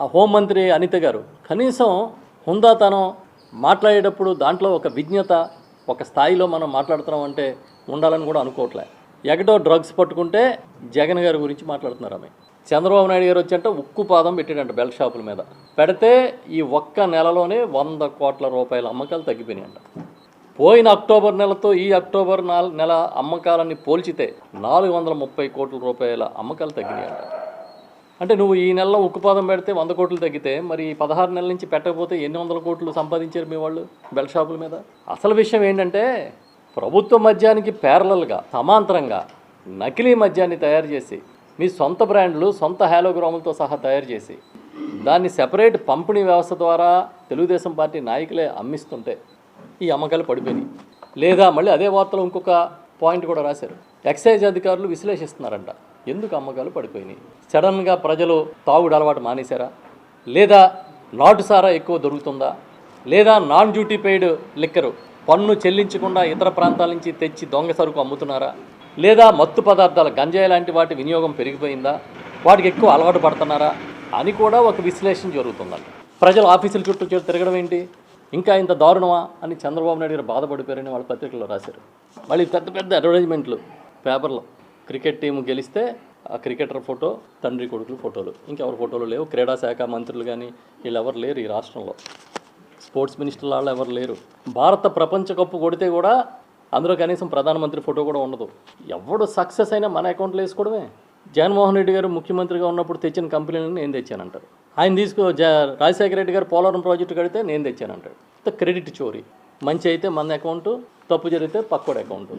ఆ హోంమంత్రి అనిత గారు కనీసం హుందాతనం మాట్లాడేటప్పుడు దాంట్లో ఒక విజ్ఞత ఒక స్థాయిలో మనం మాట్లాడుతున్నాం అంటే ఉండాలని కూడా అనుకోవట్లే. ఎగటో డ్రగ్స్ పట్టుకుంటే జగన్ గారి గురించి మాట్లాడుతున్నారు ఆమె. చంద్రబాబు నాయుడు గారు వచ్చంటే ఉక్కు పాదం పెట్టాడంట బెల్ట్ షాపుల మీద. పెడితే ఈ ఒక్క నెలలోనే వంద కోట్ల రూపాయల అమ్మకాలు తగ్గిపోయినాయంట. పోయిన అక్టోబర్ నెలతో ఈ అక్టోబర్ నెల అమ్మకాలని పోల్చితే నాలుగు వందల ముప్పై కోట్ల రూపాయల అమ్మకాలు తగ్గినాయంట. అంటే నువ్వు ఈ నెలలో ఉక్కుపాదం పెడితే వంద కోట్లు తగ్గితే మరి ఈ పదహారు నెలల నుంచి పెట్టకపోతే ఎన్ని వందల కోట్లు సంపాదించారు మీ వాళ్ళు బెల్ షాపుల మీద? అసలు విషయం ఏంటంటే ప్రభుత్వ మద్యానికి ప్యారలల్గా సమాంతరంగా నకిలీ మద్యాన్ని తయారు చేసి మీ సొంత బ్రాండ్లు సొంత హ్యాలోగ్రాములతో సహా తయారు చేసి దాన్ని సెపరేట్ పంపిణీ వ్యవస్థ ద్వారా తెలుగుదేశం పార్టీ నాయకులే అమ్మిస్తుంటే ఈ అమ్మకాలు పడిపోయినాయి. లేదా మళ్ళీ అదే వార్తలో ఇంకొక పాయింట్ కూడా రాశారు. ఎక్సైజ్ అధికారులు విశ్లేషిస్తున్నారంట. ఎందుకు అమ్మకాలు పడిపోయినాయి? సడన్గా ప్రజలు తాగుడు అలవాటు మానేశారా? లేదా నాటు సారా ఎక్కువ దొరుకుతుందా? లేదా నాన్ డ్యూటీ పెయిడ్ లిక్కరు పన్ను చెల్లించకుండా ఇతర ప్రాంతాల నుంచి తెచ్చి దొంగ సరుకు అమ్ముతున్నారా? లేదా మత్తు పదార్థాల గంజాయి లాంటి వాటి వినియోగం పెరిగిపోయిందా? వాటికి ఎక్కువ అలవాటు పడుతున్నారా? అని కూడా ఒక విశ్లేషణ జరుగుతుందండి ప్రజలు ఆఫీసుల చుట్టూ చుట్టూ తిరగడం ఏంటి? ఇంకా ఇంత దారుణమా? అని చంద్రబాబు నాయుడు గారు బాధపడిపోయారని వాళ్ళ పత్రికల్లో రాశారు. మళ్ళీ పెద్ద పెద్ద అడ్వర్టైజ్మెంట్లు పేపర్లో. క్రికెట్ టీం గెలిస్తే ఆ క్రికెటర్ ఫోటో తండ్రి కొడుకులు ఫోటోలు. ఇంకెవరి ఫోటోలు లేవు. క్రీడా శాఖ మంత్రులు కానీ వీళ్ళు ఎవరు లేరు ఈ రాష్ట్రంలో. స్పోర్ట్స్ మినిస్టర్ వాళ్ళు ఎవరు లేరు. భారత ప్రపంచ కప్పు కొడితే కూడా అందులో కనీసం ప్రధానమంత్రి ఫోటో కూడా ఉండదు. ఎవడు సక్సెస్ అయినా మన అకౌంట్లో వేసుకోవడమే. జగన్మోహన్ రెడ్డి గారు ముఖ్యమంత్రిగా ఉన్నప్పుడు తెచ్చిన కంపెనీలను నేను తెచ్చానంటారు ఆయన తీసుకో జ రాజశేఖర రెడ్డి గారు పోలవరం ప్రాజెక్టు కడితే నేను తెచ్చానంటాడు. క్రెడిట్ చోరీ. మంచి అయితే మన అకౌంట్ తప్పు జరిగితే పక్కోడి అకౌంట్.